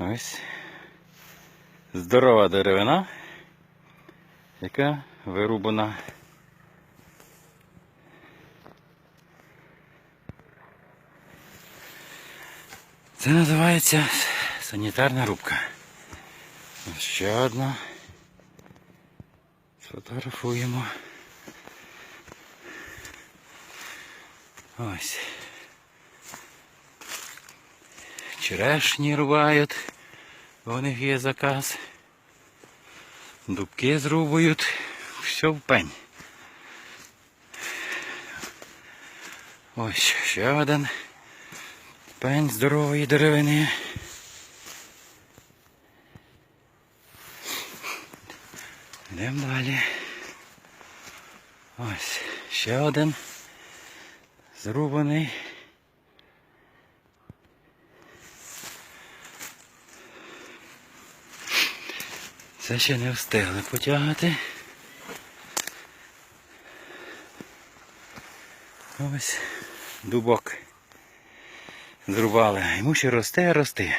Ось здорова деревина, яка вирубана. Це називається санітарна рубка. Ось ще одна. Сфотографуємо. Ось. Черешні рубають, бо у них є заказ. Дубки зрубують, все в пень. Ось ще один пень здорової деревини. Йдемо далі. Ось ще один зрубаний. Це ще не встигли потягати. Ось дубок зрубали. Йому ще росте, росте.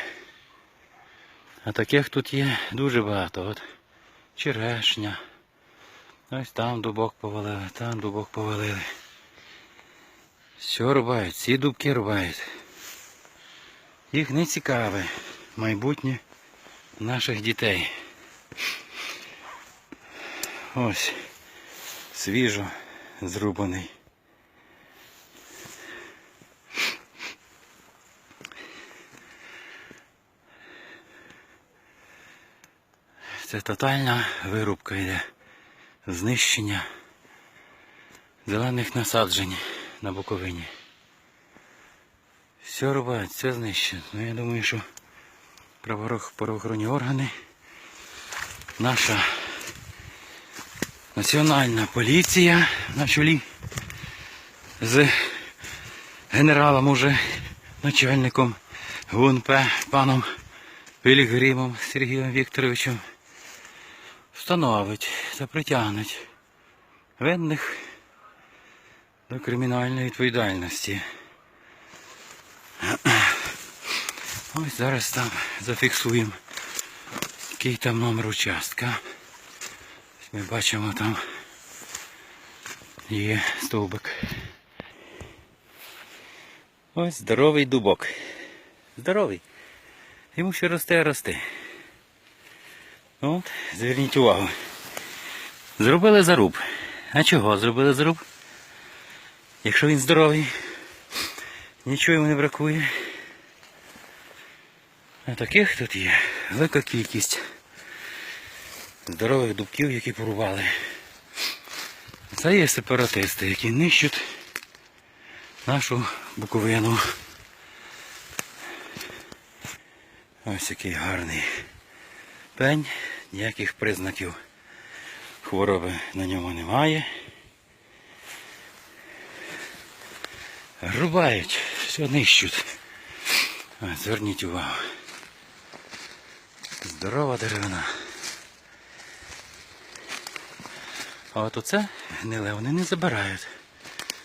А таких тут є дуже багато. От черешня. Ось там дубок повалили, там дубок повалили. Все рубають, всі дубки рубають. Їх не цікаве майбутнє наших дітей. Ось свіжо зрубаний. Це тотальна вирубка йде. Знищення зелених насаджень на Буковині. Все рубають, все знищено. Ну я думаю, що правоохоронні органи, наша національна поліція на чолі з генералом уже начальником ГУНП паном Пілігримом Сергієм Вікторовичем встановить та притягнуть винних до кримінальної відповідальності. Ось зараз там зафіксуємо, який там номер участка. Ми бачимо там є стовбик. Ось здоровий дубок. Здоровий. Йому ще росте, росте. От, зверніть увагу. Зробили заруб. А чого зробили заруб? Якщо він здоровий, нічого йому не бракує. А таких тут є велика кількість здорових дубків, які порубали. Це є сепаратисти, які нищать нашу буковину. Ось який гарний пень, ніяких признаків хвороби на ньому немає. Рубають, все нищуть. Зверніть увагу. Здорова деревина. А от оце гниле вони не забирають.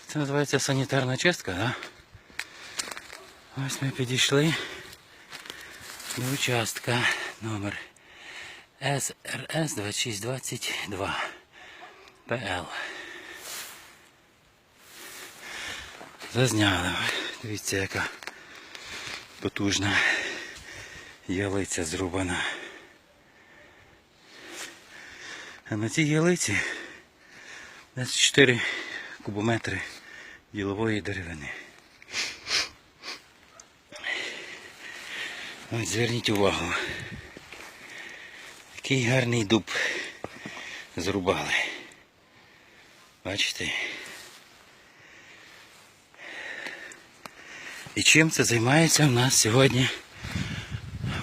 Це називається санітарна чистка, да? Ось ми підійшли до участка номер СРС 2622 ПЛ. Зазняли. Дивіться, яка потужна ялиця зрубана. А на цій ялиці 24 кубометри ділової деревини. Ось зверніть увагу. Який гарний дуб зрубали. Бачите? І чим це займається у нас сьогодні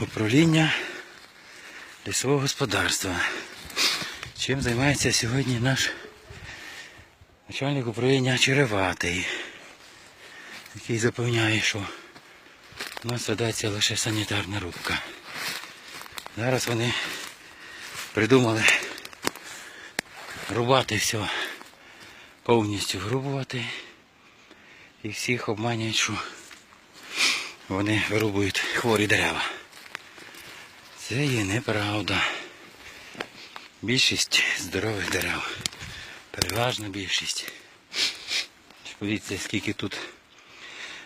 управління лісового господарства? Чим займається сьогодні наш начальник управління Череватий, який запевняє, що у нас ведеться лише санітарна рубка. Зараз вони придумали рубати все, повністю врубувати. І всіх обманюють, що вони вирубують хворі дерева. Це є неправда. Більшість здорових дерев. Переважна більшість. Подивіться, скільки тут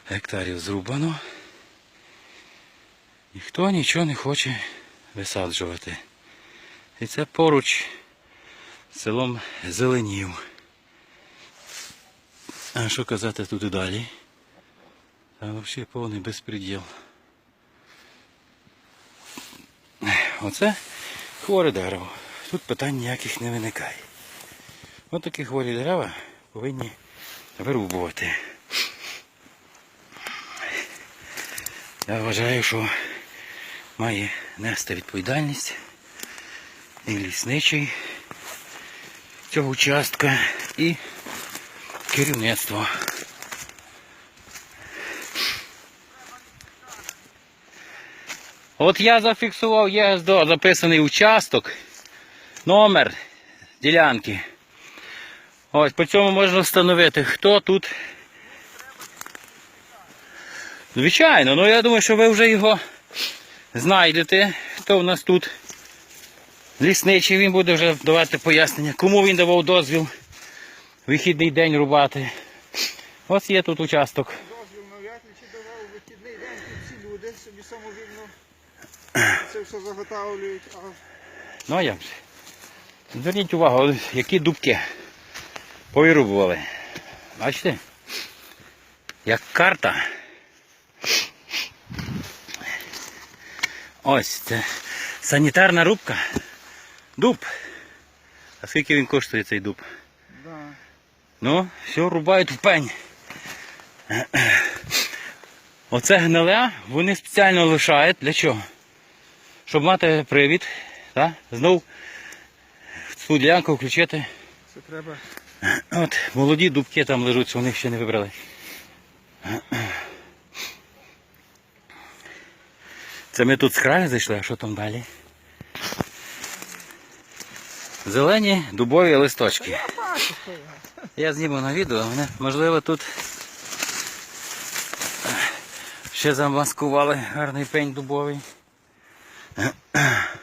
гектарів зрубано. Ніхто нічого не хоче висаджувати. І це поруч з селом Зеленів. А що казати тут і далі? Там взагалі повний безпреділ. Оце хворе дерево. Тут питань ніяких не виникає. Ось такі хворі дерева повинні вирубувати. Я вважаю, що має нести відповідальність і лісничий цього участка, і керівництво. От я зафіксував ЄСДО, записаний участок, номер ділянки. Ось по цьому можна встановити, хто тут. Звичайно, ну я думаю, що ви вже його знайдете, хто в нас тут. Лісничий він буде вже давати пояснення, кому він давав дозвіл вихідний день рубати. Ось є тут участок. Дозвіл навряд чи давав вихідний день, всі люди собі самовільно це все заготовлюють, а Ну а як же? Зверніть увагу, які дубки повирубували. Бачите? Як карта. Ось це санітарна рубка. Дуб. А скільки він коштує цей дуб? да. Ну, все рубають в пень. Оце гниле вони спеціально лишають. Для чого? Щоб мати привід, так? знов в цю ділянку включити. це треба. От, молоді дубки там лежать, вони ще не вибрали. Це ми тут з краю зайшли, а що там далі? Зелені дубові листочки. Я зніму на відео, мене, можливо, тут ще замаскували гарний пень дубовий. Yeah.